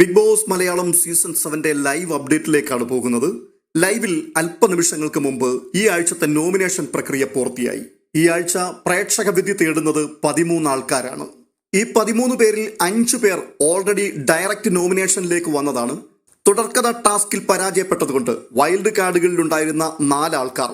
Big boss Malayalam season സെവന്റെ live അപ്ഡേറ്റിലേക്കാണ് പോകുന്നത്. ലൈവിൽ അല്പനിമിഷങ്ങൾക്ക് മുമ്പ് ഈ ആഴ്ചത്തെ നോമിനേഷൻ പ്രക്രിയ പൂർത്തിയായി. ഈ ആഴ്ച പ്രേക്ഷക വിധി തേടുന്നത് പതിമൂന്ന് ആൾക്കാരാണ്. ഈ പതിമൂന്ന് പേരിൽ അഞ്ചു പേർ ഓൾറെഡി ഡയറക്റ്റ് നോമിനേഷനിലേക്ക് വന്നതാണ്. തുടർക്കഥ ടാസ്കിൽ പരാജയപ്പെട്ടതുകൊണ്ട് വൈൽഡ് കാർഡുകളിൽ ഉണ്ടായിരുന്ന നാല് ആൾക്കാർ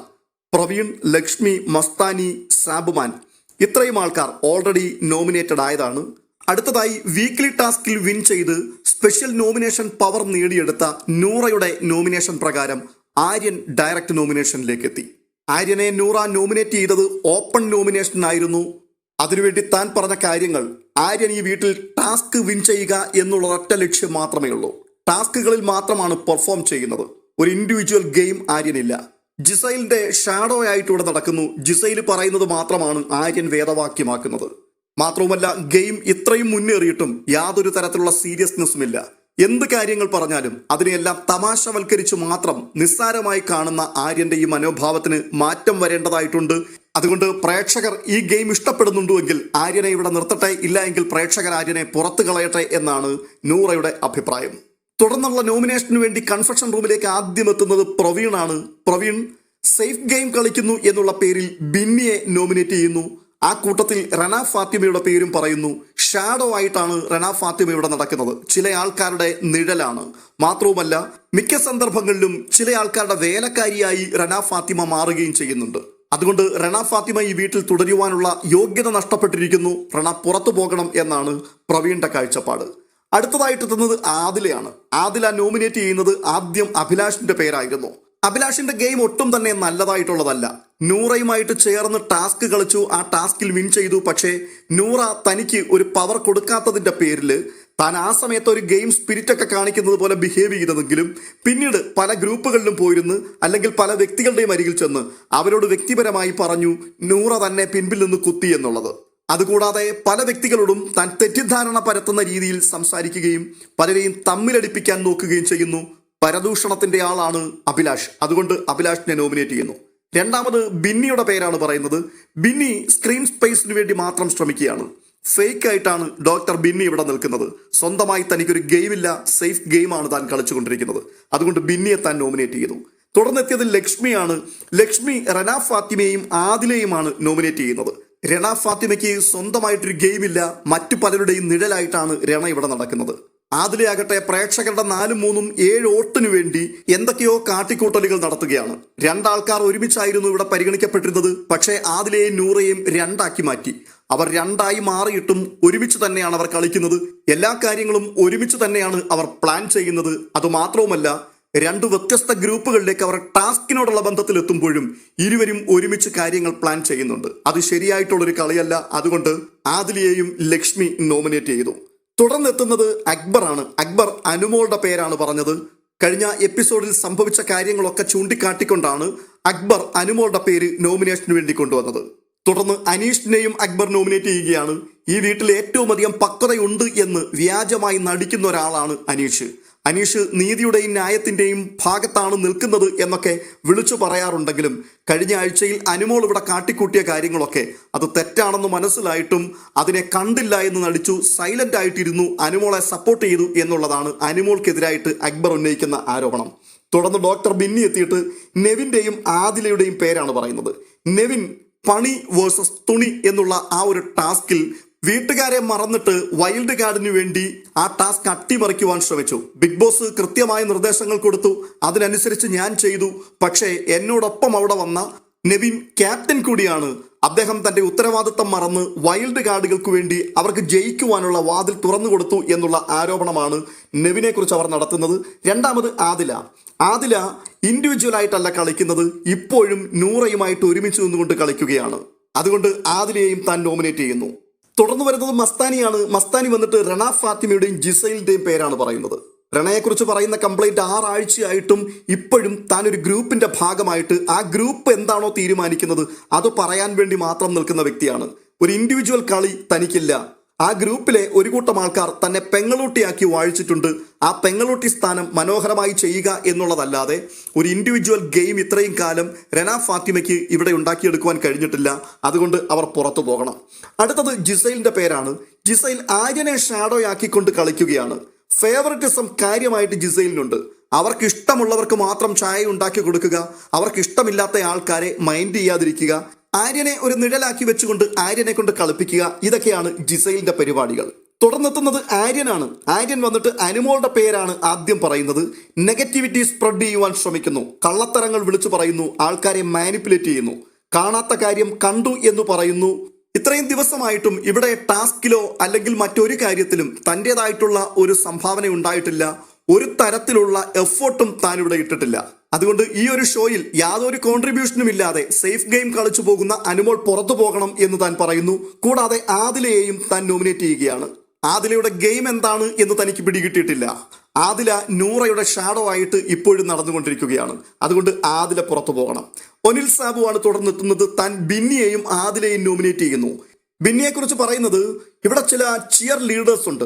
പ്രവീൺ ലക്ഷ്മി മസ്താനി സാബുമാൻ ഇത്രയും ആൾക്കാർ ഓൾറെഡി നോമിനേറ്റഡ് ആയതാണ്. അടുത്തതായി വീക്ക്ലി ടാസ്കിൽ വിൻ ചെയ്ത് സ്പെഷ്യൽ നോമിനേഷൻ പവർ നേടിയെടുത്ത നൂറയുടെ നോമിനേഷൻ പ്രകാരം ആര്യൻ ഡയറക്റ്റ് നോമിനേഷനിലേക്ക് എത്തി ആര്യനെ നൂറ നോമിനേറ്റ് ചെയ്തത് ഓപ്പൺ നോമിനേഷൻ ആയിരുന്നു. അതിനുവേണ്ടി താൻ പറഞ്ഞ കാര്യങ്ങൾ ആര്യൻ ഈ വീട്ടിൽ ടാസ്ക് വിൻ ചെയ്യുക എന്നുള്ള ഒറ്റ ലക്ഷ്യം മാത്രമേ ഉള്ളൂ. ടാസ്കുകളിൽ മാത്രമാണ് പെർഫോം ചെയ്യുന്നത്. ഒരു ഇൻഡിവിജ്വൽ ഗെയിം ആര്യനില്ല. ജിസൈലിന്റെ ഷാഡോ ആയിട്ട് ഇവിടെ നടക്കുന്നു. ജിസൈൽ പറയുന്നത് മാത്രമാണ് ആര്യൻ വേദവാക്യമാക്കുന്നത്. മാത്രവുമല്ല ഗെയിം ഇത്രയും മുന്നേറിയിട്ടും യാതൊരു തരത്തിലുള്ള സീരിയസ്നെസ്സും ഇല്ല എന്ത് കാര്യങ്ങൾ പറഞ്ഞാലും അതിനെയെല്ലാം തമാശവൽക്കരിച്ചു മാത്രം നിസ്സാരമായി കാണുന്ന ആര്യന്റെ ഈ മനോഭാവത്തിന് മാറ്റം വരേണ്ടതായിട്ടുണ്ട്. അതുകൊണ്ട് പ്രേക്ഷകർ ഈ ഗെയിം ഇഷ്ടപ്പെടുന്നുണ്ടെങ്കിൽ ആര്യനെ ഇവിടെ നിർത്തട്ടെ ഇല്ല എങ്കിൽ പ്രേക്ഷകർ ആര്യനെ പുറത്തു കളയട്ടെ എന്നാണ് നൂറയുടെ അഭിപ്രായം. തുടർന്നുള്ള നോമിനേഷന് വേണ്ടി കൺഫെഷൻ റൂമിലേക്ക് ആദ്യം എത്തുന്നത് പ്രവീണാണ്. പ്രവീൺ സേഫ് ഗെയിം കളിക്കുന്നു എന്നുള്ള പേരിൽ ബിന്നിയെ നോമിനേറ്റ് ചെയ്യുന്നു. ആ കൂട്ടത്തിൽ റന ഫാത്തിമയുടെ പേരും പറയുന്നു. ഷാഡോ ആയിട്ടാണ് റന ഫാത്തിമ ഇവിടെ നടക്കുന്നത്. ചില ആൾക്കാരുടെ നിഴലാണ്. മാത്രവുമല്ല മിക്ക സന്ദർഭങ്ങളിലും ചില ആൾക്കാരുടെ വേലക്കാരിയായി റന ഫാത്തിമ മാറുകയും ചെയ്യുന്നുണ്ട്. അതുകൊണ്ട് റണ ഫാത്തിമ ഈ വീട്ടിൽ തുടരുവാനുള്ള യോഗ്യത നഷ്ടപ്പെട്ടിരിക്കുന്നു. റണ പുറത്തു പോകണം എന്നാണ് പ്രവീണിന്റെ കാഴ്ചപ്പാട്. അടുത്തതായിട്ട് എത്തുന്നത് ആദിലയാണ്. ആദില നോമിനേറ്റ് ചെയ്യുന്നത് ആദ്യം അഭിലാഷിന്റെ പേരായിരുന്നു. അഭിലാഷിന്റെ ഗെയിം ഒട്ടും തന്നെ നല്ലതായിട്ടുള്ളതല്ല. നൂറയുമായിട്ട് ചേർന്ന് ടാസ്ക് കളിച്ചു. ആ ടാസ്കിൽ വിൻ ചെയ്തു. പക്ഷേ നൂറ തനിക്ക് ഒരു പവർ കൊടുക്കാത്തതിന്റെ പേരിൽ താൻ ആ സമയത്ത് ഒരു ഗെയിം സ്പിരിറ്റ് ഒക്കെ കാണിക്കുന്നത് പോലെ ബിഹേവ് ചെയ്തതെങ്കിലും പിന്നീട് പല ഗ്രൂപ്പുകളിലും പോയിരുന്ന്. അല്ലെങ്കിൽ പല വ്യക്തികളുടെയും അരികിൽ ചെന്ന് അവരോട് വ്യക്തിപരമായി പറഞ്ഞു നൂറ തന്നെ പിൻപിൽ നിന്ന് കുത്തി എന്നുള്ളത്. അതുകൂടാതെ പല വ്യക്തികളോടും താൻ തെറ്റിദ്ധാരണ പരത്തുന്ന രീതിയിൽ സംസാരിക്കുകയും പലരെയും തമ്മിലടിപ്പിക്കാൻ നോക്കുകയും ചെയ്യുന്നു. പരദൂഷണത്തിന്റെ ആളാണ് അഭിലാഷ്. അതുകൊണ്ട് അഭിലാഷിനെ നോമിനേറ്റ് ചെയ്യുന്നു. രണ്ടാമത് ബിന്നിയുടെ പേരാണ് പറയുന്നത്. ബിന്നി സ്ക്രീൻ സ്പേസിന് വേണ്ടി മാത്രം ശ്രമിക്കുകയാണ്. ഫേക്ക് ആയിട്ടാണ് ഡോക്ടർ ബിന്നി ഇവിടെ നിൽക്കുന്നത്. സ്വന്തമായി തനിക്കൊരു ഗെയിമില്ല സേഫ് ഗെയിമാണ് താൻ കളിച്ചുകൊണ്ടിരിക്കുന്നത്. അതുകൊണ്ട് ബിന്നിയെ താൻ നോമിനേറ്റ് ചെയ്തു. തുടർന്നെത്തിയത് ലക്ഷ്മിയാണ്. ലക്ഷ്മി റന ഫാത്തിമയും ആദിലയുമാണ് നോമിനേറ്റ് ചെയ്യുന്നത്. രണ ഫാത്തിമയ്ക്ക് സ്വന്തമായിട്ടൊരു ഗെയിമില്ല മറ്റു പലരുടെയും നിഴലായിട്ടാണ് രണ ഇവിടെ നടക്കുന്നത്. ആദിലയാകട്ടെ പ്രേക്ഷകരുടെ നാലും മൂന്നും ഏഴ് വോട്ടിനു വേണ്ടി എന്തൊക്കെയോ കാട്ടിക്കൂട്ടലുകൾ നടത്തുകയാണ്. രണ്ടാൾക്കാർ ഒരുമിച്ചായിരുന്നു ഇവിടെ പരിഗണിക്കപ്പെട്ടിരുന്നത്. പക്ഷേ ആദിലയെയും നൂറയും രണ്ടാക്കി മാറ്റി. അവർ രണ്ടായി മാറിയിട്ടും ഒരുമിച്ച് തന്നെയാണ് അവർ കളിക്കുന്നത്. എല്ലാ കാര്യങ്ങളും ഒരുമിച്ച് തന്നെയാണ് അവർ പ്ലാൻ ചെയ്യുന്നത്. അതുമാത്രവുമല്ല രണ്ട് വ്യത്യസ്ത ഗ്രൂപ്പുകളിലേക്ക് അവർ ടാസ്കിനോടുള്ള ബന്ധത്തിൽ എത്തുമ്പോഴും ഇരുവരും ഒരുമിച്ച് കാര്യങ്ങൾ പ്ലാൻ ചെയ്യുന്നുണ്ട്. അത് ശരിയായിട്ടുള്ളൊരു കളിയല്ല. അതുകൊണ്ട് ആദിലിയെയും ലക്ഷ്മി നോമിനേറ്റ് ചെയ്തു. തുടർന്നെത്തുന്നത് അക്ബറാണ്. അക്ബർ അനുമോളുടെ പേരാണ് പറഞ്ഞത്. കഴിഞ്ഞ എപ്പിസോഡിൽ സംഭവിച്ച കാര്യങ്ങളൊക്കെ ചൂണ്ടിക്കാട്ടിക്കൊണ്ടാണ് അക്ബർ അനുമോളുടെ പേര് നോമിനേഷന് വേണ്ടി കൊണ്ടുവന്നത്. തുടർന്ന് അനീഷിനെയും അക്ബർ നോമിനേറ്റ് ചെയ്യുകയാണ്. ഈ വീട്ടിൽ ഏറ്റവും അധികം പക്വതയുണ്ട് എന്ന് വ്യാജമായി നടിക്കുന്ന ഒരാളാണ് അനീഷ്. അനീഷ് നീതിയുടെയും ന്യായത്തിന്റെയും ഭാഗത്താണ് നിൽക്കുന്നത് എന്നൊക്കെ വിളിച്ചു പറയാറുണ്ടെങ്കിലും കഴിഞ്ഞ ആഴ്ചയിൽ അനുമോൾ ഇവിടെ കാട്ടിക്കൂട്ടിയ കാര്യങ്ങളൊക്കെ അത് തെറ്റാണെന്ന് മനസ്സിലായിട്ടും അതിനെ കണ്ടില്ല എന്ന് നടിച്ചു സൈലന്റ് ആയിട്ടിരുന്നു അനുമോളെ സപ്പോർട്ട് ചെയ്തു എന്നുള്ളതാണ് അനുമോൾക്കെതിരായിട്ട് അക്ബർ ഉന്നയിക്കുന്ന ആരോപണം. തുടർന്ന് ഡോക്ടർ ബിന്നി എത്തിയിട്ട് നെവിന്റെയും ആദിലയുടെയും പേരാണ് പറയുന്നത്. നെവിൻ പണി വേഴ്സസ് തുണി എന്നുള്ള ആ ഒരു ടാസ്കിൽ വീട്ടുകാരെ മറന്നിട്ട് വൈൽഡ് കാർഡിനു വേണ്ടി ആ ടാസ്ക് അട്ടിമറിക്കുവാൻ ശ്രമിച്ചു. ബിഗ് ബോസ് കൃത്യമായ നിർദ്ദേശങ്ങൾ കൊടുത്തു. അതിനനുസരിച്ച് ഞാൻ ചെയ്തു. പക്ഷേ എന്നോടൊപ്പം അവിടെ വന്ന നെവിൻ ക്യാപ്റ്റൻ കൂടിയാണ്. അദ്ദേഹം തന്റെ ഉത്തരവാദിത്തം മറന്ന് വൈൽഡ് കാർഡുകൾക്ക് വേണ്ടി അവർക്ക് ജയിക്കുവാനുള്ള വാതിൽ തുറന്നു കൊടുത്തു എന്നുള്ള ആരോപണമാണ് നെവിനെ കുറിച്ച് അവർ നടത്തുന്നത്. രണ്ടാമത് ആദില. ആദില ഇൻഡിവിജ്വൽ ആയിട്ടല്ല കളിക്കുന്നത്. ഇപ്പോഴും നൂറയുമായിട്ട് ഒരുമിച്ച് നിന്നുകൊണ്ട് കളിക്കുകയാണ്. അതുകൊണ്ട് ആദിലയെയും താൻ നോമിനേറ്റ് ചെയ്യുന്നു. തുടർന്ന് വരുന്നത് മസ്താനിയാണ്. മസ്താനി വന്നിട്ട് റണ ഫാത്തിമയുടെയും ജിസൈലിന്റെയും പേരാണ് പറയുന്നത്. റണയെക്കുറിച്ച് പറയുന്ന കംപ്ലൈന്റ് ആറാഴ്ചയായിട്ടും ഇപ്പോഴും താൻ ഒരു ഗ്രൂപ്പിന്റെ ഭാഗമായിട്ട് ആ ഗ്രൂപ്പ് എന്താണോ തീരുമാനിക്കുന്നത് അത് പറയാൻ വേണ്ടി മാത്രം നിൽക്കുന്ന വ്യക്തിയാണ്. ഒരു ഇൻഡിവിജ്വൽ കളി തനിക്കില്ല. ആ ഗ്രൂപ്പിലെ ഒരു കൂട്ടം ആൾക്കാർ തന്നെ പെങ്ങളൂട്ടിയാക്കി വാഴിച്ചിട്ടുണ്ട്. ആ പെങ്ങളൂട്ടി സ്ഥാനം മനോഹരമായി ചെയ്യുക എന്നുള്ളതല്ലാതെ ഒരു ഇൻഡിവിജ്വൽ ഗെയിം ഇത്രയും കാലം രന ഫാത്തിമയ്ക്ക് ഇവിടെ ഉണ്ടാക്കിയെടുക്കുവാൻ കഴിഞ്ഞിട്ടില്ല. അതുകൊണ്ട് അവർ പുറത്തു പോകണം. അടുത്തത് ജിസൈലിന്റെ പേരാണ്. ജിസൈൽ ആര്യനെ ഷാഡോയാക്കിക്കൊണ്ട് കളിക്കുകയാണ്. ഫേവറിറ്റിസം കാര്യമായിട്ട് ജിസൈലിനുണ്ട്. അവർക്ക് ഇഷ്ടമുള്ളവർക്ക് മാത്രം ചായ ഉണ്ടാക്കി കൊടുക്കുക. അവർക്ക് ഇഷ്ടമില്ലാത്ത ആൾക്കാരെ മൈൻഡ് ചെയ്യാതിരിക്കുക. ആര്യനെ ഒരു നിഴലാക്കി വെച്ചുകൊണ്ട് ആര്യനെ കൊണ്ട് കളിപ്പിക്കുക ഇതൊക്കെയാണ് ജിസൈലിന്റെ പരിപാടികൾ. തുടർന്നെത്തുന്നത് ആര്യനാണ്. ആര്യൻ വന്നിട്ട് അനുമോളുടെ പേരാണ് ആദ്യം പറയുന്നത്. നെഗറ്റിവിറ്റി സ്പ്രെഡ് ചെയ്യുവാൻ ശ്രമിക്കുന്നു. കള്ളത്തരങ്ങൾ വിളിച്ചു പറയുന്നു. ആൾക്കാരെ മാനിപ്പുലേറ്റ് ചെയ്യുന്നു. കാണാത്ത കാര്യം കണ്ടു എന്ന് പറയുന്നു. ഇത്രയും ദിവസമായിട്ടും ഇവിടെ ടാസ്കിലോ അല്ലെങ്കിൽ മറ്റൊരു കാര്യത്തിലും തന്റെതായിട്ടുള്ള ഒരു സംഭാവന ഉണ്ടായിട്ടില്ല. ഒരു തരത്തിലുള്ള എഫേർട്ടും താൻ ഇവിടെ ഇട്ടിട്ടില്ല. അതുകൊണ്ട് ഈ ഒരു ഷോയിൽ യാതൊരു കോൺട്രിബ്യൂഷനും ഇല്ലാതെ സേഫ് ഗെയിം കളിച്ചു പോകുന്ന അനുമോൾ പുറത്തു പോകണം എന്ന് താൻ പറയുന്നു. കൂടാതെ ആദിലയെയും താൻ നോമിനേറ്റ് ചെയ്യുകയാണ്. ആദിലയുടെ ഗെയിം എന്താണ് എന്ന് തനിക്ക് പിടികിട്ടിയിട്ടില്ല. ആദില നൂറയുടെ ഷാഡോ ആയിട്ട് ഇപ്പോഴും നടന്നുകൊണ്ടിരിക്കുകയാണ്. അതുകൊണ്ട് ആദില പുറത്തു പോകണം. ഒനിൽ സാബുവാണ് തുടർന്നെത്തുന്നത് താൻ ബിന്നിയെയും ആദിലയെയും നോമിനേറ്റ് ചെയ്യുന്നു. ബിന്നിയെക്കുറിച്ച് പറയുന്നത് ഇവിടെ ചില ചിയർ ലീഡേഴ്സ് ഉണ്ട്.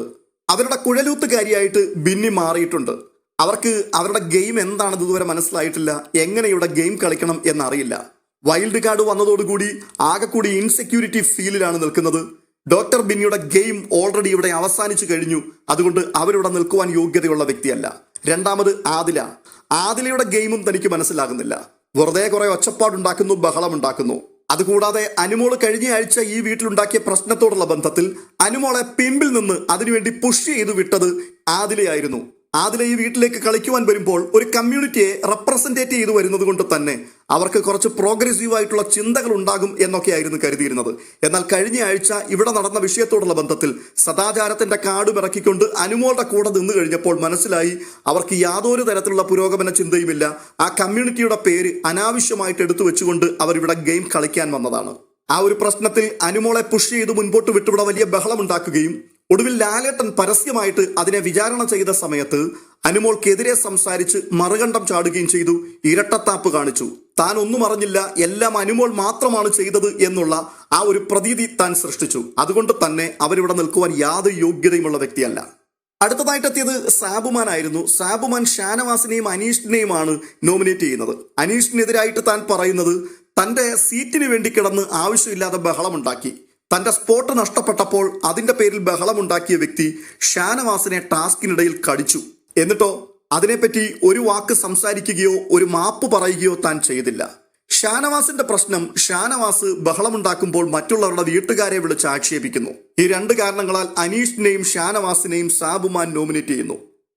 അവരുടെ കുഴലൂത്തുകാരിയായിട്ട് ബിന്നി മാറിയിട്ടുണ്ട്. അവർക്ക് അവരുടെ ഗെയിം എന്താണെന്ന് ഇതുവരെ മനസ്സിലായിട്ടില്ല. എങ്ങനെ ഇവിടെ ഗെയിം കളിക്കണം എന്നറിയില്ല. വൈൽഡ് കാർഡ് വന്നതോടുകൂടി ആകെ കൂടി ഇൻസെക്യൂരിറ്റി ഫീലിലാണ് നിൽക്കുന്നത്. ഡോക്ടർ ബിന്നിയുടെ ഗെയിം ഓൾറെഡി ഇവിടെ അവസാനിച്ചു കഴിഞ്ഞു. അതുകൊണ്ട് അവരിവിടെ നിൽക്കുവാൻ യോഗ്യതയുള്ള വ്യക്തിയല്ല. രണ്ടാമത് ആദില. ആദിലയുടെ ഗെയിമും തനിക്ക് മനസ്സിലാകുന്നില്ല. വെറുതെ കുറെ ഒച്ചപ്പാടുണ്ടാക്കുന്നു ബഹളമുണ്ടാക്കുന്നു. അതുകൂടാതെ അനുമോൾ കഴിഞ്ഞ ആഴ്ച ഈ വീട്ടിലുണ്ടാക്കിയ പ്രശ്നത്തോടുള്ള ബന്ധത്തിൽ അനുമോളെ പിമ്പിൽ നിന്ന് അതിനുവേണ്ടി പുഷ് ചെയ്തു വിട്ടത് ആദിലയായിരുന്നു. ആദില ഈ വീട്ടിലേക്ക് കളിക്കുവാൻ വരുമ്പോൾ ഒരു കമ്മ്യൂണിറ്റിയെ റെപ്രസെന്റേറ്റ് ചെയ്തു വരുന്നത് കൊണ്ട് തന്നെ അവർക്ക് കുറച്ച് പ്രോഗ്രസീവ് ആയിട്ടുള്ള ചിന്തകൾ ഉണ്ടാകും എന്നൊക്കെയായിരുന്നു കരുതിയിരുന്നത്. എന്നാൽ കഴിഞ്ഞ ആഴ്ച ഇവിടെ നടന്ന വിഷയത്തോടുള്ള ബന്ധത്തിൽ സദാചാരത്തിന്റെ കാട് ഇറക്കിക്കൊണ്ട് അനുമോളുടെ കൂടെ നിന്ന് കഴിഞ്ഞപ്പോൾ മനസ്സിലായി അവർക്ക് യാതൊരു തരത്തിലുള്ള പുരോഗമന ചിന്തയുമില്ല. ആ കമ്മ്യൂണിറ്റിയുടെ പേര് അനാവശ്യമായിട്ട് എടുത്തു വെച്ചുകൊണ്ട് അവർ ഇവിടെ ഗെയിം കളിക്കാൻ വന്നതാണ്. ആ ഒരു പ്രശ്നത്തിൽ അനുമോളെ പുഷ് ചെയ്ത് മുൻപോട്ട് വിട്ടുവിടെ വലിയ ബഹളമുണ്ടാക്കുകയും ഒടുവിൽ ലാലേട്ടൻ പരസ്യമായിട്ട് അതിനെ വിചാരണ ചെയ്ത സമയത്ത് അനുമോൾക്കെതിരെ സംസാരിച്ച് മറുകണ്ഠം ചാടുകയും ചെയ്തു ഇരട്ടത്താപ്പ് കാണിച്ചു. താൻ ഒന്നും അറിഞ്ഞില്ല എല്ലാം അനുമോൾ മാത്രമാണ് ചെയ്തത് എന്നുള്ള ആ ഒരു പ്രതീതി താൻ സൃഷ്ടിച്ചു. അതുകൊണ്ട് തന്നെ അവരിവിടെ നിൽക്കുവാൻ യാതൊരു യോഗ്യതയുമുള്ള വ്യക്തിയല്ല. അടുത്തതായിട്ട് എത്തിയത് സാബുമാൻ ആയിരുന്നു സാബുമാൻ ഷാനവാസിനെയും അനീഷിനെയുമാണ് നോമിനേറ്റ് ചെയ്യുന്നത്. അനീഷിനെതിരായിട്ട് താൻ പറയുന്നത് തന്റെ സീറ്റിന് വേണ്ടി കിടന്ന് ആവശ്യമില്ലാതെ ബഹളമുണ്ടാക്കി. തന്റെ സ്പോട്ട് നഷ്ടപ്പെട്ടപ്പോൾ അതിന്റെ പേരിൽ ബഹളമുണ്ടാക്കിയ വ്യക്തി ഷാനവാസിനെ ടാസ്കിനിടയിൽ കടിച്ചു. എന്നിട്ടോ അതിനെപ്പറ്റി ഒരു വാക്ക് സംസാരിക്കുകയോ ഒരു മാപ്പ് പറയുകയോ താൻ ചെയ്തില്ല. ഷാനവാസിന്റെ പ്രശ്നം ഷാനവാസ് ബഹളമുണ്ടാക്കുമ്പോൾ മറ്റുള്ളവരുടെ വീട്ടുകാരെ വിളിച്ച് ആക്ഷേപിക്കുന്നു. ഈ രണ്ട് കാരണങ്ങളാൽ അനീഷിനെയും ഷാനവാസിനെയും സാബുമാൻ നോമിനേറ്റ് ചെയ്യുന്നു.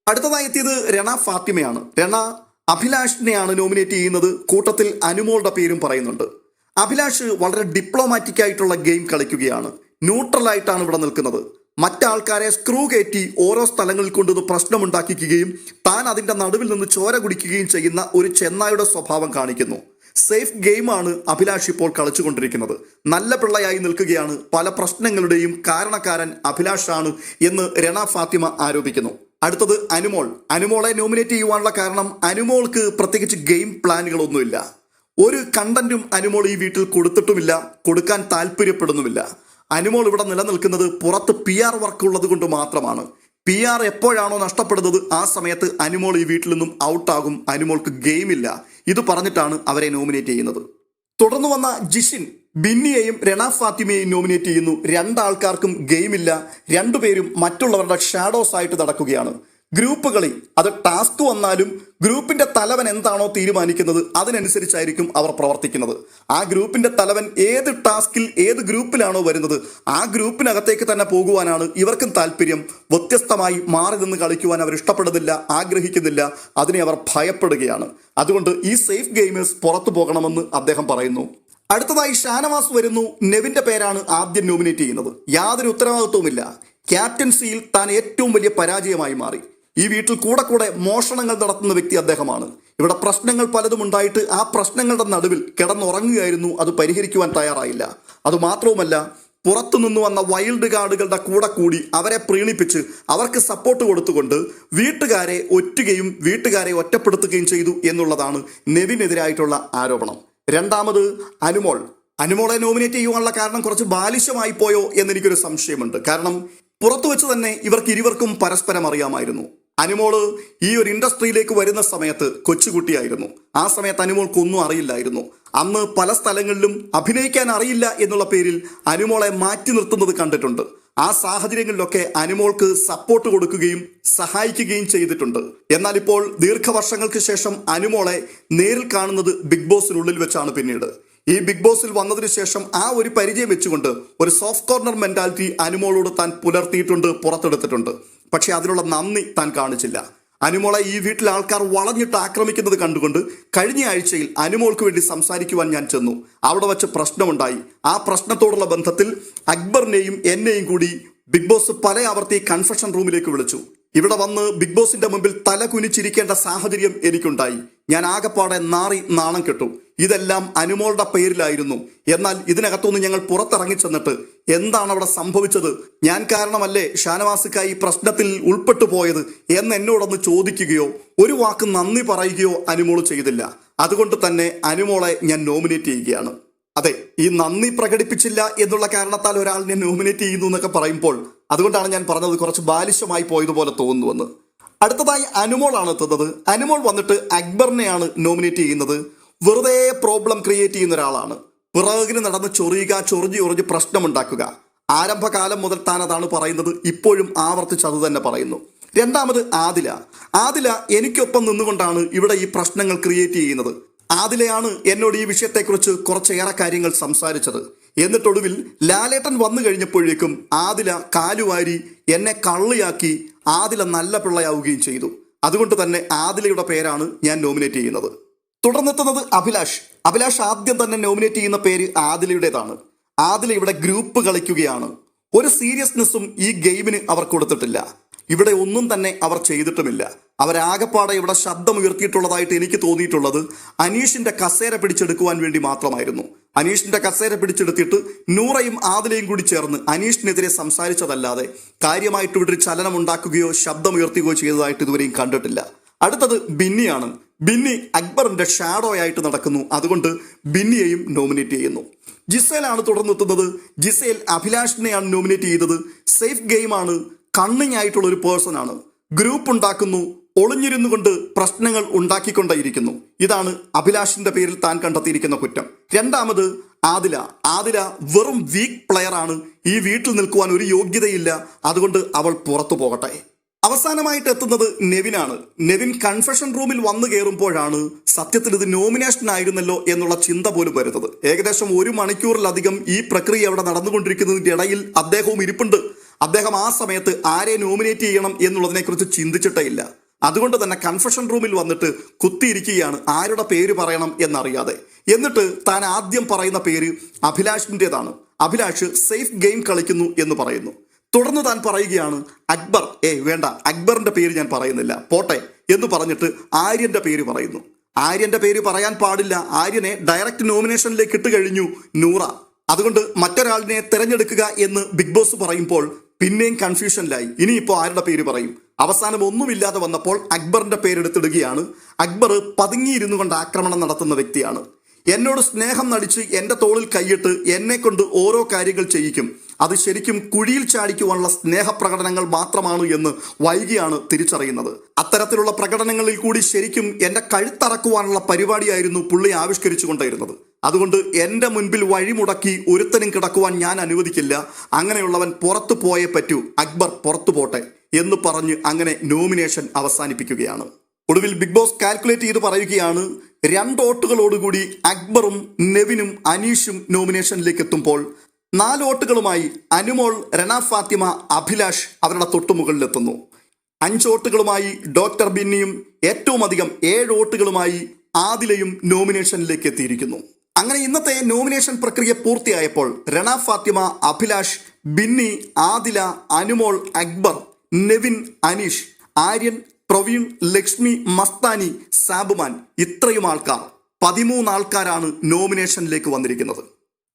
അടുത്തതായി എത്തിയത് രണ ഫാത്തിമയാണ്. രണ അഭിലാഷിനെയാണ് നോമിനേറ്റ് ചെയ്യുന്നത്. കൂട്ടത്തിൽ അനുമോളുടെ പേരും പറയുന്നുണ്ട്. അഭിലാഷ് വളരെ ഡിപ്ലോമാറ്റിക് ആയിട്ടുള്ള ഗെയിം കളിക്കുകയാണ്. ന്യൂട്രൽ ആയിട്ടാണ് ഇവിടെ നിൽക്കുന്നത്. മറ്റാൾക്കാരെ സ്ക്രൂ കയറ്റി ഓരോ സ്ഥലങ്ങളിൽ കൊണ്ടുവന്ന് പ്രശ്നമുണ്ടാക്കിക്കുകയും താൻ അതിന്റെ നടുവിൽ നിന്ന് ചോര കുടിക്കുകയും ചെയ്യുന്ന ഒരു ചെന്നായുടെ സ്വഭാവം കാണിക്കുന്നു. സേഫ് ഗെയിമാണ് അഭിലാഷ് ഇപ്പോൾ കളിച്ചുകൊണ്ടിരിക്കുന്നത്. നല്ല പിള്ളയായി നിൽക്കുകയാണ്. പല പ്രശ്നങ്ങളുടെയും കാരണക്കാരൻ അഭിലാഷാണ് എന്ന് രണ ഫാത്തിമ ആരോപിക്കുന്നു. അടുത്തത് അനുമോൾ. അനുമോളെ നോമിനേറ്റ് ചെയ്യുവാനുള്ള കാരണം അനുമോൾക്ക് പ്രത്യേകിച്ച് ഗെയിം പ്ലാനുകളൊന്നുമില്ല ഒരു കണ്ടന്റും അനുമോൾ ഈ വീട്ടിൽ കൊടുത്തിട്ടുമില്ല കൊടുക്കാൻ താല്പര്യപ്പെടുന്നുമില്ല. അനുമോൾ ഇവിടെ നിലനിൽക്കുന്നത് പുറത്ത് പി ആർ വർക്ക് ഉള്ളത് കൊണ്ട് മാത്രമാണ്. പി ആർ എപ്പോഴാണോ നഷ്ടപ്പെടുന്നത് ആ സമയത്ത് അനുമോൾ ഈ വീട്ടിൽ നിന്നും ഔട്ടാകും അനുമോൾക്ക് ഗെയിം ഇല്ല. ഇത് പറഞ്ഞിട്ടാണ് അവരെ നോമിനേറ്റ് ചെയ്യുന്നത്. തുടർന്ന് വന്ന ജിഷിൻ ബിന്നിയെയും രണ ഫാത്തിമയെയും നോമിനേറ്റ് ചെയ്യുന്നു. രണ്ടാൾക്കാർക്കും ഗെയിമില്ല രണ്ടുപേരും മറ്റുള്ളവരുടെ ഷാഡോസ് ആയിട്ട് നടക്കുകയാണ്. ഗ്രൂപ്പ് കളി അത് ടാസ്ക് വന്നാലും ഗ്രൂപ്പിന്റെ തലവൻ എന്താണോ തീരുമാനിക്കുന്നത് അതിനനുസരിച്ചായിരിക്കും അവർ പ്രവർത്തിക്കുന്നത്. ആ ഗ്രൂപ്പിന്റെ തലവൻ ഏത് ടാസ്കിൽ ഏത് ഗ്രൂപ്പിലാണോ വരുന്നത് ആ ഗ്രൂപ്പിനകത്തേക്ക് തന്നെ പോകുവാനാണ് ഇവർക്കും താല്പര്യം. വ്യത്യസ്തമായി മാറി നിന്ന് കളിക്കുവാൻ അവർ ഇഷ്ടപ്പെടുന്നില്ല ആഗ്രഹിക്കുന്നില്ല അതിനെ അവർ ഭയപ്പെടുകയാണ്. അതുകൊണ്ട് ഈ സേഫ് ഗെയിമേഴ്സ് പുറത്തു പോകണമെന്ന് അദ്ദേഹം പറയുന്നു. അടുത്തതായി ഷാനവാസ് വരുന്നു. നെവിന്റെ പേരാണ് ആദ്യം നോമിനേറ്റ് ചെയ്യുന്നത്. യാതൊരു ഉത്തരവാദിത്വവുമില്ല. ക്യാപ്റ്റൻസിയിൽ താൻ ഏറ്റവും വലിയ പരാജയമായി മാറി. ഈ വീട്ടിൽ കൂടെ കൂടെ മോഷണങ്ങൾ നടത്തുന്ന വ്യക്തി അദ്ദേഹമാണ്. ഇവിടെ പ്രശ്നങ്ങൾ പലതും ഉണ്ടായിട്ട് ആ പ്രശ്നങ്ങളുടെ നടുവിൽ കിടന്നുറങ്ങുകയായിരുന്നു. അത് പരിഹരിക്കുവാൻ തയ്യാറായില്ല. അതുമാത്രവുമല്ല പുറത്തുനിന്ന് വന്ന വൈൽഡ് ഗാർഡുകളുടെ കൂടെ കൂടി അവരെ പ്രീണിപ്പിച്ച് അവർക്ക് സപ്പോർട്ട് കൊടുത്തുകൊണ്ട് വീട്ടുകാരെ ഒറ്റുകയും വീട്ടുകാരെ ഒറ്റപ്പെടുത്തുകയും ചെയ്തു എന്നുള്ളതാണ് നെവിനെതിരായിട്ടുള്ള ആരോപണം. രണ്ടാമത് അനുമോൾ. അനുമോളെ നോമിനേറ്റ് ചെയ്യുവാനുള്ള കാരണം കുറച്ച് ബാലിശമായി പോയോ എന്നെനിക്കൊരു സംശയമുണ്ട്. കാരണം പുറത്തു വെച്ച് തന്നെ ഇവർക്ക് ഇരുവർക്കും പരസ്പരം അറിയാമായിരുന്നു. അനുമോൾ ഈ ഒരു ഇൻഡസ്ട്രിയിലേക്ക് വരുന്ന സമയത്ത് കൊച്ചുകുട്ടിയായിരുന്നു. ആ സമയത്ത് അനുമോൾക്കൊന്നും അറിയില്ലായിരുന്നു. അന്ന് പല സ്ഥലങ്ങളിലും അഭിനയിക്കാൻ അറിയില്ല എന്നുള്ള പേരിൽ അനുമോളെ മാറ്റി നിർത്തുന്നത് കണ്ടിട്ടുണ്ട്. ആ സാഹചര്യങ്ങളിലൊക്കെ അനുമോൾക്ക് സപ്പോർട്ട് കൊടുക്കുകയും സഹായിക്കുകയും ചെയ്തിട്ടുണ്ട്. എന്നാൽ ഇപ്പോൾ ദീർഘവർഷങ്ങൾക്ക് ശേഷം അനുമോളെ നേരിൽ കാണുന്നത് ബിഗ് ബോസിനുള്ളിൽ വെച്ചാണ് പിന്നീട്. ഈ ബിഗ് ബോസിൽ വന്നതിന് ശേഷം ആ ഒരു പരിചയം വെച്ചുകൊണ്ട് ഒരു സോഫ്റ്റ് കോർണർ മെന്റാലിറ്റി അനുമോളോട് താൻ പുലർത്തിയിട്ടുണ്ട് പുറത്തെടുത്തിട്ടുണ്ട്. പക്ഷെ അതിനുള്ള നന്ദി താൻ കാണിച്ചില്ല. അനുമോളെ ഈ വീട്ടിലെ ആൾക്കാർ വളഞ്ഞിട്ട് ആക്രമിക്കുന്നത് കണ്ടുകൊണ്ട് കഴിഞ്ഞ ആഴ്ചയിൽ അനുമോൾക്ക് വേണ്ടി സംസാരിക്കുവാൻ ഞാൻ ചെന്നു. അവിടെ വച്ച് പ്രശ്നമുണ്ടായി. ആ പ്രശ്നത്തോടുള്ള ബന്ധത്തിൽ അക്ബറിനെയും എന്നെയും കൂടി ബിഗ് ബോസ് പല ആവർത്തി കൺഫെഷൻ റൂമിലേക്ക് വിളിച്ചു. ഇവിടെ വന്ന് ബിഗ് ബോസിന്റെ മുമ്പിൽ തല കുനിച്ചിരിക്കേണ്ട സാഹചര്യം എനിക്കുണ്ടായി. ഞാൻ ആകപ്പാടെ നാറി നാണം കെട്ടു. ഇതെല്ലാം അനുമോളുടെ പേരിലായിരുന്നു. എന്നാൽ ഇതിനകത്തുനിന്ന് ഞങ്ങൾ പുറത്തിറങ്ങി ചെന്നിട്ട് എന്താണ് അവിടെ സംഭവിച്ചത്? ഞാൻ കാരണമല്ലേ ഷാനവാസിക്കായി പ്രശ്നത്തിൽ ഉൾപ്പെട്ടു പോയത് എന്ന് എന്നോടൊന്ന് ചോദിക്കുകയോ ഒരു വാക്ക് നന്ദി പറയുകയോ അനുമോൾ ചെയ്തില്ല. അതുകൊണ്ട് തന്നെ അനുമോളെ ഞാൻ നോമിനേറ്റ് ചെയ്യുകയാണ്. അതെ ഈ നന്ദി പ്രകടിപ്പിച്ചില്ല എന്നുള്ള കാരണത്താൽ ഒരാളിനെ നോമിനേറ്റ് ചെയ്യുന്നു എന്നൊക്കെ പറയുമ്പോൾ അതുകൊണ്ടാണ് ഞാൻ പറഞ്ഞത് കുറച്ച് ബാലിശമായി പോയതുപോലെ തോന്നുന്നുവെന്ന്. അടുത്തതായി അനുമോളാണ് എത്തുന്നത്. അനുമോൾ വന്നിട്ട് അക്ബറിനെയാണ് നോമിനേറ്റ് ചെയ്യുന്നത്. വെറുതെ പ്രോബ്ലം ക്രിയേറ്റ് ചെയ്യുന്ന ഒരാളാണ്. പിറകിന് നടന്ന് ചൊറിയുക ചൊറിഞ്ഞ് ചൊറിഞ്ഞ് പ്രശ്നമുണ്ടാക്കുക. ആരംഭകാലം മുതൽ താൻ അതാണ് പറയുന്നത്. ഇപ്പോഴും ആവർത്തിച്ച് അത് തന്നെ പറയുന്നു. രണ്ടാമത് ആദില. ആദില എനിക്കൊപ്പം നിന്നുകൊണ്ടാണ് ഇവിടെ ഈ പ്രശ്നങ്ങൾ ക്രിയേറ്റ് ചെയ്യുന്നത്. ആദിലയാണ് എന്നോട് ഈ വിഷയത്തെക്കുറിച്ച് കുറച്ചേറെ കാര്യങ്ങൾ സംസാരിച്ചത്. എന്നിട്ടൊടുവിൽ ലാലേട്ടൻ വന്നു കഴിഞ്ഞപ്പോഴേക്കും ആദില കാലുവാരി എന്നെ കള്ളിയാക്കി ആദില നല്ല പിള്ളയാവുകയും ചെയ്തു. അതുകൊണ്ട് തന്നെ ആദിലയുടെ പേരാണ് ഞാൻ നോമിനേറ്റ് ചെയ്യുന്നത്. തുടർന്നെത്തുന്നത് അഭിലാഷ്. അഭിലാഷ് ആദ്യം തന്നെ നോമിനേറ്റ് ചെയ്യുന്ന പേര് ആദിലയുടേതാണ്. ആദില ഇവിടെ ഗ്രൂപ്പ് കളിക്കുകയാണ്. ഒരു സീരിയസ്നെസ്സും ഈ ഗെയിമിന് അവർ കൊടുത്തിട്ടില്ല. ഇവിടെ ഒന്നും തന്നെ അവർ ചെയ്തിട്ടുമില്ല. അവരാകപ്പാടെ ഇവിടെ ശബ്ദം ഉയർത്തിയിട്ടുള്ളതായിട്ട് എനിക്ക് തോന്നിയിട്ടുള്ളത് അനീഷിന്റെ കസേര പിടിച്ചെടുക്കുവാൻ വേണ്ടി മാത്രമായിരുന്നു. അനീഷിന്റെ കസേര പിടിച്ചെടുത്തിട്ട് നൂറയും ആദിലയും കൂടി ചേർന്ന് അനീഷിനെതിരെ സംസാരിച്ചതല്ലാതെ കാര്യമായിട്ട് ഇവിടെ ചലനം ഉണ്ടാക്കുകയോ ശബ്ദം ഉയർത്തുകയോ ചെയ്തതായിട്ട് ഇതുവരെയും കണ്ടിട്ടില്ല. അടുത്തത് ബിന്നിയാണ്. ബിന്നി അക്ബറിന്റെ ഷാഡോ ആയിട്ട് നടക്കുന്നു. അതുകൊണ്ട് ബിന്നിയെയും നോമിനേറ്റ് ചെയ്യുന്നു. ജിസേലാണ് തുടർന്നെത്തുന്നത് ജിസേൽ അഭിലാഷിനെയാണ് നോമിനേറ്റ് ചെയ്തത്. സേഫ് ഗെയിമാണ്. കണ്ണിങ് ആയിട്ടുള്ള ഒരു പേഴ്സൺ ആണ് ഗ്രൂപ്പ് ഉണ്ടാക്കുന്നു ഒളിഞ്ഞിരുന്നു കൊണ്ട് പ്രശ്നങ്ങൾ ഉണ്ടാക്കിക്കൊണ്ടേയിരിക്കുന്നു. ഇതാണ് അഭിലാഷിന്റെ പേരിൽ താൻ കണ്ടെത്തിയിരിക്കുന്ന കുറ്റം. രണ്ടാമത് ആദില. ആദില വെറും വീക്ക് പ്ലെയർ ആണ്. ഈ വീട്ടിൽ നിൽക്കുവാൻ ഒരു യോഗ്യതയില്ല. അതുകൊണ്ട് അവൾ പുറത്തു പോകട്ടെ. അവസാനമായിട്ട് എത്തുന്നത് നെവിനാണ്. നെവിൻ കൺഫെഷൻ റൂമിൽ വന്നു കയറുമ്പോഴാണ് സത്യത്തിൽ ഇത് നോമിനേഷൻ ആയിരുന്നല്ലോ എന്നുള്ള ചിന്ത പോലും വരുന്നത്. ഏകദേശം ഒരു മണിക്കൂറിലധികം ഈ പ്രക്രിയ അവിടെ നടന്നുകൊണ്ടിരിക്കുന്നതിന്റെ ഇടയിൽ അദ്ദേഹവും ഇരിപ്പുണ്ട്. അദ്ദേഹം ആ സമയത്ത് ആരെ നോമിനേറ്റ് ചെയ്യണം എന്നുള്ളതിനെക്കുറിച്ച് ചിന്തിച്ചിട്ടേ ഇല്ല. അതുകൊണ്ട് തന്നെ കൺഫഷൻ റൂമിൽ വന്നിട്ട് കുത്തിയിരിക്കുകയാണ്. ആരുടെ പേര് പറയണം എന്നറിയാതെ. എന്നിട്ട് താൻ ആദ്യം പറയുന്ന പേര് അഭിലാഷിന്റെതാണ്. അഭിലാഷ് സേഫ് ഗെയിം കളിക്കുന്നു എന്ന് പറയുന്നു. തുടർന്ന് താൻ പറയുകയാണ് അക്ബർ ഏ വേണ്ട അക്ബറിന്റെ പേര് ഞാൻ പറയുന്നില്ല. പോട്ടെ എന്ന് പറഞ്ഞിട്ട് ആര്യന്റെ പേര് പറയുന്നു. ആര്യന്റെ പേര് പറയാൻ പാടില്ല. ആര്യനെ ഡയറക്റ്റ് നോമിനേഷനിലേക്ക് ഇട്ട് കഴിഞ്ഞു നൂറ. അതുകൊണ്ട് മറ്റൊരാളിനെ തിരഞ്ഞെടുക്കുക എന്ന് ബിഗ് ബോസ് പറയുമ്പോൾ പിന്നെയും കൺഫ്യൂഷനിലായി ഇനിയിപ്പോൾ ആരുടെ പേര് പറയും? അവസാനം ഒന്നുമില്ലാതെ വന്നപ്പോൾ അക്ബറിന്റെ പേരെടുത്തിടുകയാണ്. അക്ബർ പതുങ്ങിയിരുന്നു കൊണ്ട് ആക്രമണം നടത്തുന്ന വ്യക്തിയാണ്. എന്നോട് സ്നേഹം നടിച്ച് എന്റെ തോളിൽ കൈയിട്ട് എന്നെ കൊണ്ട് ഓരോ കാര്യങ്ങൾ ചെയ്യിക്കും. അത് ശരിക്കും കുഴിയിൽ ചാടിക്കുവാനുള്ള സ്നേഹപ്രകടനങ്ങൾ മാത്രമാണ് എന്ന് വൈകിയാണ് തിരിച്ചറിയുന്നത്. അത്തരത്തിലുള്ള പ്രകടനങ്ങളിൽ കൂടി ശരിക്കും എന്റെ കഴുത്തറക്കുവാനുള്ള പരിപാടിയായിരുന്നു പുള്ളി ആവിഷ്കരിച്ചു കൊണ്ടിരുന്നത് അതുകൊണ്ട് എന്റെ മുൻപിൽ വഴിമുടക്കി ഒരുത്തനും കിടക്കുവാൻ ഞാൻ അനുവദിക്കില്ല. അങ്ങനെയുള്ളവൻ പുറത്തു പോയേ പറ്റൂ. അക്ബർ പുറത്തു പോട്ടെ എന്ന് പറഞ്ഞ് അങ്ങനെ നോമിനേഷൻ അവസാനിപ്പിക്കുകയാണ്. ഒടുവിൽ ബിഗ് ബോസ് കാൽക്കുലേറ്റ് ചെയ്ത് പറയുകയാണ് രണ്ട് വോട്ടുകളോടുകൂടി അക്ബറും നെവിനും അനീഷും നോമിനേഷനിലേക്ക് എത്തുമ്പോൾ നാല് വോട്ടുകളുമായി അനുമോൾ രണ ഫാത്തിമ അഭിലാഷ് അവരുടെ തൊട്ടുമുകളിലെത്തുന്നു. അഞ്ച് വോട്ടുകളുമായി ഡോക്ടർ ബിന്നിയും ഏറ്റവും അധികം ഏഴ് വോട്ടുകളുമായി ആദിലയും നോമിനേഷനിലേക്ക് എത്തിയിരിക്കുന്നു. അങ്ങനെ ഇന്നത്തെ നോമിനേഷൻ പ്രക്രിയ പൂർത്തിയായപ്പോൾ രണ ഫാത്തിമ അഭിലാഷ് ബിന്നി ആദില അനുമോൾ അക്ബർ നെവിൻ അനീഷ് ആര്യൻ പ്രവീൺ ലക്ഷ്മി മസ്താനി സാബുമാൻ ഇത്രയും ആൾക്കാർ പതിമൂന്ന് ആൾക്കാരാണ് നോമിനേഷനിലേക്ക് വന്നിരിക്കുന്നത്.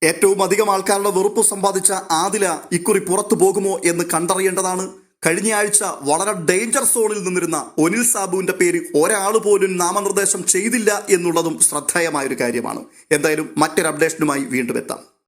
ഏറ്റവും അധികം ആൾക്കാരുടെ വെറുപ്പ് സമ്പാദിച്ച ആദില ഇക്കുറി പുറത്തു പോകുമോ എന്ന് കണ്ടറിയേണ്ടതാണ്. കഴിഞ്ഞ ആഴ്ച വളരെ ഡേഞ്ചർ സോണിൽ നിന്നിരുന്ന ഒനിൽ സാബുവിന്റെ പേര് ഒരാൾ പോലും നാമനിർദ്ദേശം ചെയ്തില്ല എന്നുള്ളതും ശ്രദ്ധേയമായ ഒരു കാര്യമാണ്. എന്തായാലും മറ്റൊരു അപ്ഡേഷനുമായി വീണ്ടും എത്താം.